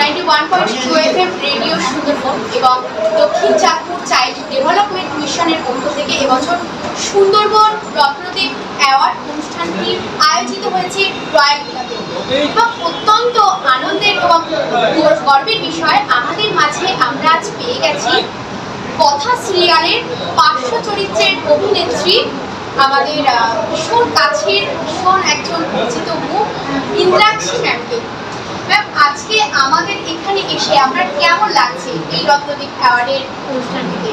Ninety one point two radio Sundarban এবং Dakshin Chandpur child development মিশনের পক্ষ থেকে এবছর সুন্দরবন রত্নদ্বীপ অ্যাওয়ার্ড অনুষ্ঠানটি আয়োজিত হয়েছে রয়্যাল অত্যন্ত আনন্দের এবং গর্বের বিষয়, আমাদের মাঝে আমরা আজ পেয়ে গেছি কথা সিরিয়ালের পার্শ্ব চরিত্রের অভিনেত্রী, আমাদের ভীষণ কাছের, ভীষণ একজন পরিচিত মুখ ইন্দ্রাক্ষী ম্যামকে। ম্যাম আজকে আমাদের এখানে এসে আপনার কেমন লাগছে এই রত্নদ্বীপ অ্যাওয়ার্ডের অনুষ্ঠানটিতে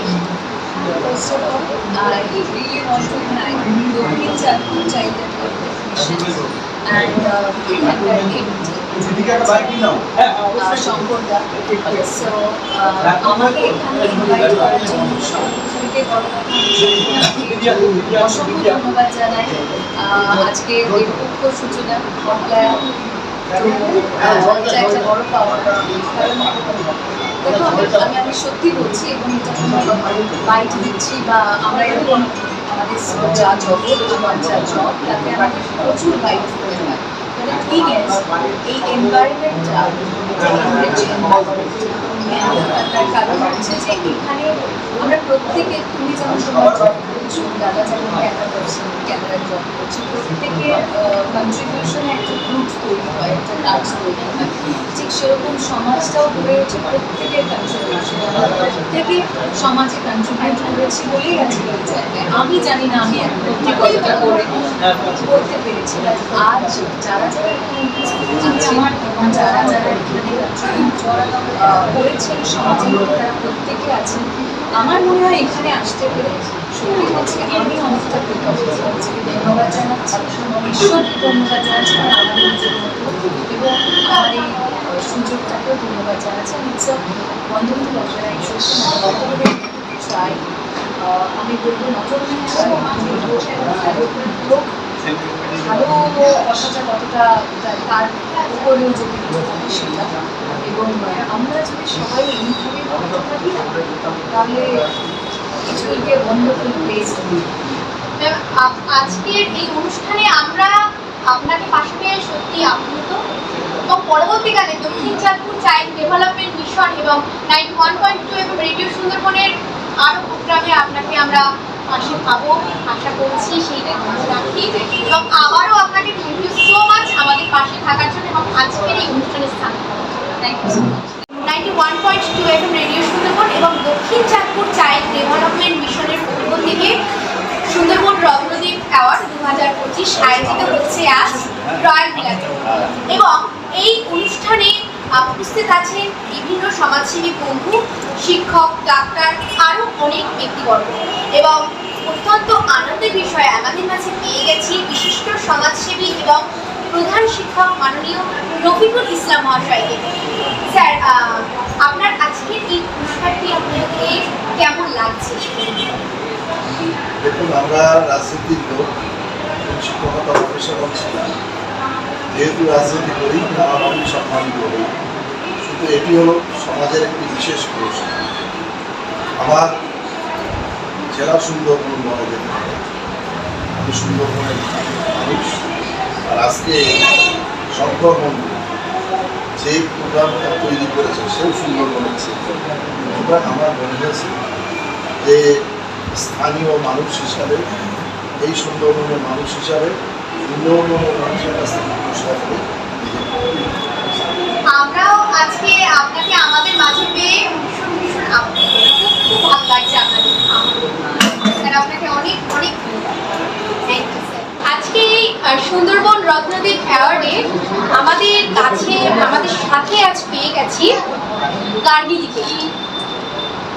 আমাকে এখানে invite করার জন্য বড় কথা অসংখ্য ধন্যবাদ জানাই। আজকে দেবপক্ষ সূচনা একটা বড় পাওয়া কারণ দেখো আমি আমি সত্যি বলছি এবং এটা দিচ্ছি বা আমরা এরকম আমাদের যা জগৎ আমার যা জব তাতে প্রচুর বাইট দিতে হয় মানে ঠিক এই এনভায়রনমেন্টটা তার কারণ হচ্ছে যে এখানে আমরা প্রত্যেকে তুমি যেমন তোমার দাদা ক্যামেরা করছেন ক্যামেরার জব করছে। প্রত্যেকে কন্ট্রিবিউশনে একটা গ্রুপ তৈরি হয়, একটা কাজ তৈরি হয়। ঠিক সেরকম সমাজটাও গড়ে প্রত্যেকের কন্ট্রিবিউশন প্রত্যেকে সমাজে কন্ট্রিবিউট করেছি বলেই এই জায়গায়। আমি জানি না, আমি অব্দি কতটা করে করতে পেরেছি। আজ যারা যারা যারা যারা এখানে করেছেন সমাজে তারা প্রত্যেকে আছেন আমার মনে হয় এখানে আসতে পেরে সত্যি আমি অনেকটা কৃতজ্ঞ হচ্ছে ধন্যবাদ জানাচ্ছি ধন্যবাদ জানাচ্ছি, আমার নিজের এবং আমার এই সুযোগটাকেও ধন্যবাদ জানাচ্ছি। আমি ইটস ওয়ান্ডারফুল অর্গানাইজেশন ট্রাই আমি বলব নট লোক ভালো কথাটা কতটা তার উপরেও যদি সেটা এবং আমরা যদি সবাই এইভাবে থাকি তাহলে it will be wonderful place ma'am, up- আজকের এই অনুষ্ঠানে আমরা আপনাকে পাশে পেয়ে সত্যি আপ্লুত। এবং পরবর্তীকালে Dakshin Chandpur child development mission এবং নাইন ওয়ান পয়েন্ট টু এবং রেডিও সুন্দরবনের আরও প্রোগ্রামে আপনাকে আমরা পাশে পাবো, আশা করছি সেইটা মনে রাখি। এবং আবারও আপনাকে থ্যাংক ইউ সো মাচ আমাদের পাশে থাকার জন্য এবং আজকের এই অনুষ্ঠানের স্থান thank you so much ninety one point two FM radio Sundarban এবং দক্ষিণ চাঁদপুর চাইল্ড ডেভেলপমেন্ট মিশনের পক্ষ থেকে সুন্দরবন রত্নদ্বীপ অ্যাওয়ার্ড দু হাজার পঁচিশ আয়োজিত হচ্ছে আজ রয়্যাল বিলাতে এবং এই অনুষ্ঠানে আহ, উপস্থিত আছেন বিভিন্ন সমাজসেবী বন্ধু, শিক্ষক, ডাক্তার আরও অনেক ব্যক্তিবর্গ। এবং অত্যন্ত আনন্দের বিষয় আমাদের মাঝে পেয়ে গেছি বিশিষ্ট সমাজসেবী এবং প্রধান শিক্ষক মাননীয় রফিকুল ইসলাম মহাশয়কে। স্যার আপনার আজকের এই পুরস্কারটি আপনাকে কেমন লাগছে? দেখুন, আমরা রাজনীতির লোক শিক্ষকতা যেহেতু রাজনীতি করি, আমার আমি সম্মান করি। কিন্তু এটি হলো সমাজের একটি বিশেষ পুরস্কার আমার জেলা সুন্দরবন বলা যেতে পারে। আমি সুন্দরবনের মানুষ। আর আজকে শঙ্কর মন্দির যে প্রোগ্রামটা তৈরি করেছে, সেও সুন্দরবনের সুতরাং আমার মনে হয়েছে যে স্থানীয় মানুষ হিসাবে, এই সুন্দরবনের মানুষ হিসাবে সুন্দরবনের মানুষের কাছ পুরস্কার পেয়ে আমরাও আজকে আপনাকে আমাদের মাঝে পেয়ে ভীষণ ভীষণ খুব খুব ভালো লাগছে আপনাদের স্যার আপনাকে অনেক অনেক থ্যাংক ইউ স্যার আজকে এই সুন্দরবন রত্নদ্বীপ অ্যাওয়ার্ডে আমাদের কাছে আমাদের সাথে আজ পেয়ে গেছি গার্গিদিকে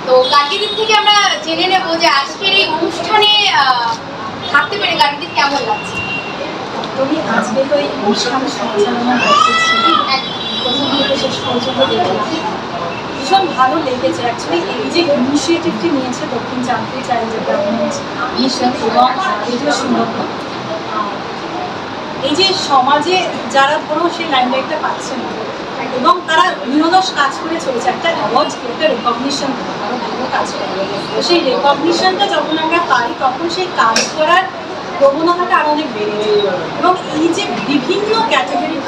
তো গার্গিদিক থেকে আমরা জেনে নেব যে আজকের এই অনুষ্ঠানে থাকতে পেরে গার্গিদিক কেমন লাগছে? তুমি আজকে তো এই অনুষ্ঠান সঞ্চালনা করতেছি থেকে শেষ পর্যন্ত দেখলাম ভীষণ ভালো লেগেছে। অ্যাকচুয়ালি এই যে ইনিশিয়েটিভটি নিয়েছে দক্ষিণ ডেভেলপমেন্ট মিশন এবং আহ, এই যে সমাজে যারা ধরো সেই লাইমলাইটটা পাচ্ছে না এবং তারা নিরলস কাজ করে চলেছে একটা অ্যাওয়ার্ড একটা রেকগনিশন কাজ করে। সেই রেকগনিশনটা যখন আমরা পাই তখন সেই কাজ করার প্রবণতাটা আরও অনেক যায় এবং এই যে বিভিন্ন ক্যাটাগরি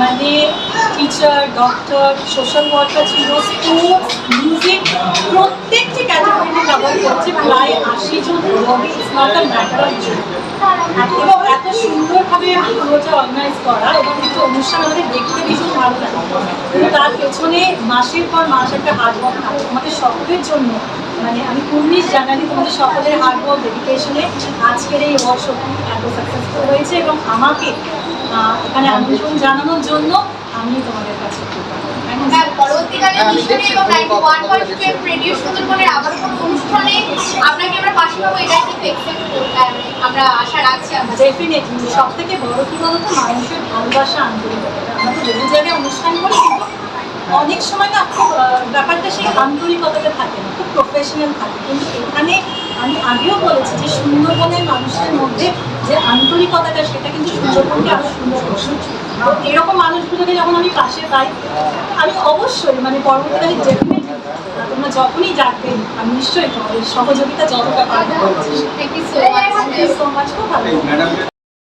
মানে টিচার ডক্টর সোশ্যাল ওয়ার্কার ছিল স্পোর্টস মিউজিক প্রত্যেকটি ক্যাটাগরিতে কভার করছে প্রায় আশি জন it's not a matter of এবং এত সুন্দরভাবে পুরোটা অর্গানাইজ করা এবং একটু অনুষ্ঠান আমাদের দেখতে ভীষণ ভালো লাগে। তার পেছনে মাসের পর মাস একটা হার্ডওয়ার্ক থাকে আমাদের সকলের জন্য মানে আমি কুর্নিশ জানালি তোমাদের সকলের হার্ডওয়ার্ক ডেডিকেশনে আজকের এই ওয়ার্কশপটি এত সাকসেসফুল হয়েছে এবং আমাকে এখানে আমন্ত্রণ জানানোর জন্য আমি তোমাদের কাছে হ্যাঁ, much. পরবর্তীকালে মিশনে এবং ninety one point five radio সুন্দরবনের আবার কোনো অনুষ্ঠানে আপনাকে আমরা পাশে পাবো এটা কিন্তু আমরা আশা রাখছি আমরা ডেফিনেটলি সব থেকে বড় কি বলতো মানুষের ভালোবাসা আন্তরিকতা আমরা তো বহু জায়গায় অনুষ্ঠান করি কিন্তু অনেক সময় না খুব ব্যাপারটা সেই আন্তরিকতাটা থাকে না খুব প্রফেশনাল থাকে। কিন্তু এখানে আমি আগেও বলেছি যে সুন্দরবনের মানুষের মধ্যে যে আন্তরিকতাটা সেটা কিন্তু সুন্দরবনকে আরও সুন্দর করছে তো এরকম মানুষগুলোকে যখন আমি পাশে পাই আমি অবশ্যই মানে পরবর্তীকালে যেখানে তোমরা যখনই ডাকবে আমি নিশ্চয়ই তোমাদের সহযোগিতা যতটা পারব thank you so thank you much so much খুব ভালো।